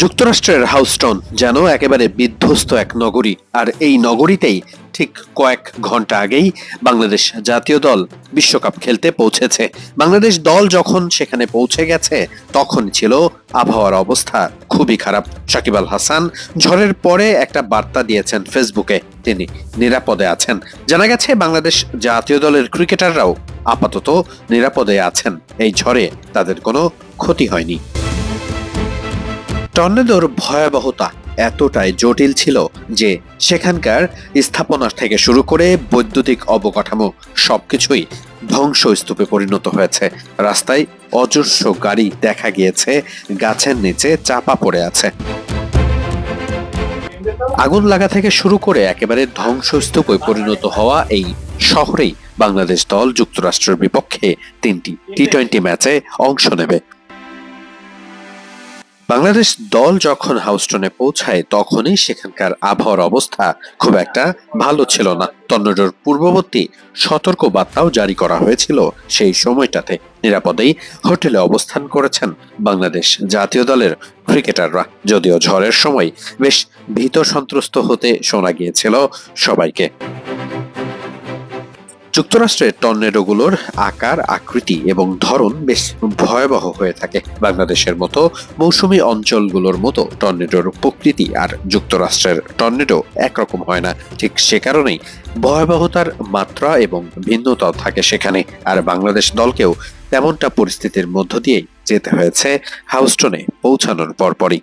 যুক্তরাষ্ট্রের হাউস্টন, যেন একেবারে বিধ্বস্ত এক নগরী। আর এই নগরীতেই ঠিক কয়েক ঘণ্টা আগেই বাংলাদেশ জাতীয় দল বিশ্বকাপ খেলতে পৌঁছেছে। বাংলাদেশ দল যখন সেখানে পৌঁছে গেছে, তখন ছিল আবহাওয়ার অবস্থা খুবই খারাপ। সাকিব আল হাসান ঝড়ের পরে একটা বার্তা দিয়েছেন ফেসবুকে, তিনি নিরাপদে আছেন। জানা গেছে, বাংলাদেশ জাতীয় দলের ক্রিকেটাররাও আপাতত নিরাপদে আছেন। এই ঝড়ে তাদের কোনো ক্ষতি হয়নি। টর্নেডোর ভয়াবহতা এতটাই জটিল ছিল যে সেখানকার স্থাপনা থেকে শুরু করে বৈদ্যুতিক অবকাঠামো সবকিছুই ধ্বংসস্তূপে পরিণত হয়েছে। রাস্তায় অজস্র গাড়ি দেখা গিয়েছে, গাছের নিচে চাপা পড়ে আছে। আগুন লাগা থেকে শুরু করে একেবারে ধ্বংসস্তূপে পরিণত হওয়া এই শহরেই বাংলাদেশ দল যুক্তরাষ্ট্রের বিপক্ষে তিনটি টি টোয়েন্টি ম্যাচে অংশ নেবে। বাংলাদেশ দল যখন হাউস্টনে পৌঁছায়, তখনই সেখানকার আবহাওয়ার অবস্থা খুব একটা ভালো ছিল না। টর্নেডোর পূর্ববর্তী সতর্ক বার্তাও জারি করা হয়েছিল সেই সময়টাতে। নিরাপদেই হোটেলে অবস্থান করেছেন বাংলাদেশ জাতীয় দলের ক্রিকেটাররা। যদিও ঝড়ের সময় বেশ ভীত সন্ত্রস্ত হতে শোনা গিয়েছিল সবাইকে। যুক্তরাষ্ট্রের টর্নেডোগুলোর আকার, আকৃতি এবং ধরন বেশ ভয়াবহ হয়ে থাকে। বাংলাদেশের মতো মৌসুমী অঞ্চলগুলোর মতো টর্নেডোর প্রকৃতি আর যুক্তরাষ্ট্রের টর্নেডো একরকম হয় না। ঠিক সে কারণেই ভয়াবহতার মাত্রা এবং ভিন্নতাও থাকে সেখানে। আর বাংলাদেশ দলকেও তেমনটা পরিস্থিতির মধ্য দিয়েই যেতে হয়েছে হাউস্টনে পৌঁছানোর পরপরই।